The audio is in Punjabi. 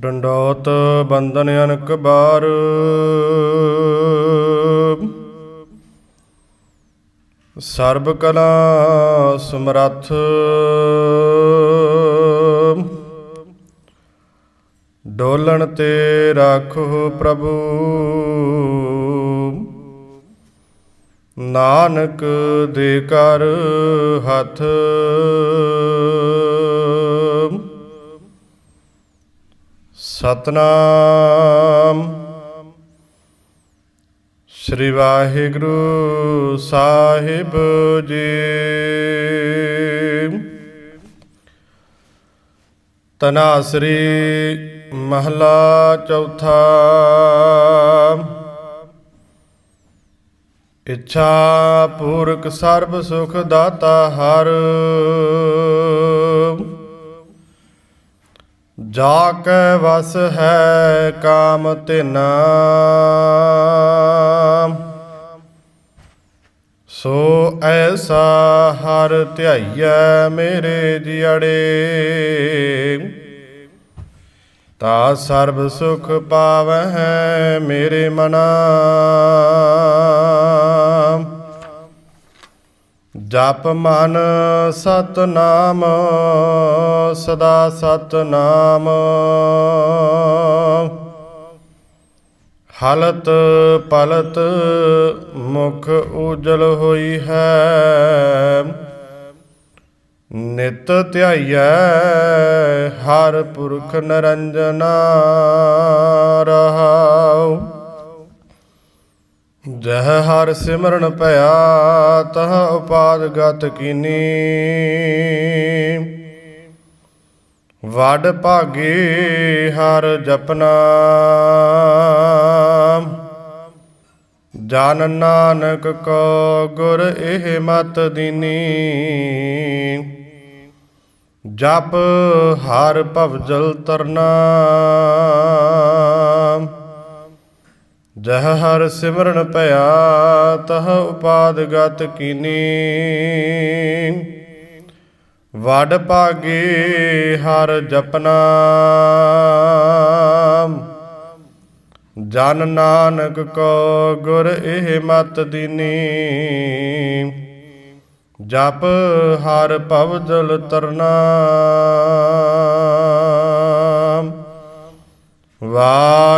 ਡੰਡੋਤ ਬੰਦਨ ਅਨਕ ਬਾਰ। ਸਰਬ ਕਲਾ ਸਮਰੱਥ। ਡੋਲਣ ਤੇ ਰਾਖੋ ਪ੍ਰਭੂ। ਨਾਨਕ ਦੇ ਕਰ ਹੱਥ। ਸਤਨਾਮ। ਸ੍ਰੀ ਵਾਹਿਗੁਰੂ ਸਾਹਿਬ ਜੀ। ਤਨਾਸਰੀ ਮਹਲਾ ਚੌਥਾ। ਇੱਛਾ ਪੂਰਕ ਸਰਬ ਸੁਖ ਦਾਤਾ ਹਰ। ਜਾ ਕੈ ਵਸ ਹੈ ਕਾਮ ਤਿਨਾ। ਸੋ ਐਸਾ ਹਰ ਧਿਆਈਐ ਮੇਰੇ ਜਿਅੜੇ ਤਾ ਸਰਬ ਸੁਖ ਪਾਵਹਿ ਮੇਰੇ ਮਨਾ। ਜਪ ਮਨ ਸਤਨਾਮ, ਸਦਾ ਸਤਨਾਮ। ਹਲਤ ਪਲਤ ਮੁਖ ਉਜਲ ਹੋਈ ਹੈ। ਨਿਤ ਧਿਆਈਐ ਹਰ ਪੁਰਖ ਨਰੰਜਨਾ। ਜਹ ਹਰ ਸਿਮਰਨ ਭਇਆ, ਤਹ ਉਪਾਦ ਗਤ ਕੀਨੀ। ਵਡ ਭਾਗੇ ਹਰ ਜਪਨਾ। ਜਨ ਨਾਨਕ ਕੋ ਗੁਰ ਇਹ ਮਤ ਦੀਨੀ। ਜਪ ਹਰ ਭਵਜਲ ਤਰਨਾ। ਜਹ ਹਰ ਸਿਮਰਨ ਭਇਆ, ਤਹ ਉਪਾਦ ਗਤ ਕੀਨੀ। ਵਡ ਭਾਗੇ ਹਰ ਜਪਨਾ। ਜਨ ਨਾਨਕ ਕੋ ਗੁਰ ਇਹ ਮਤ ਦੀਨੀ। ਜਪ ਹਰ ਭਵਜਲ ਤਰਨਾ।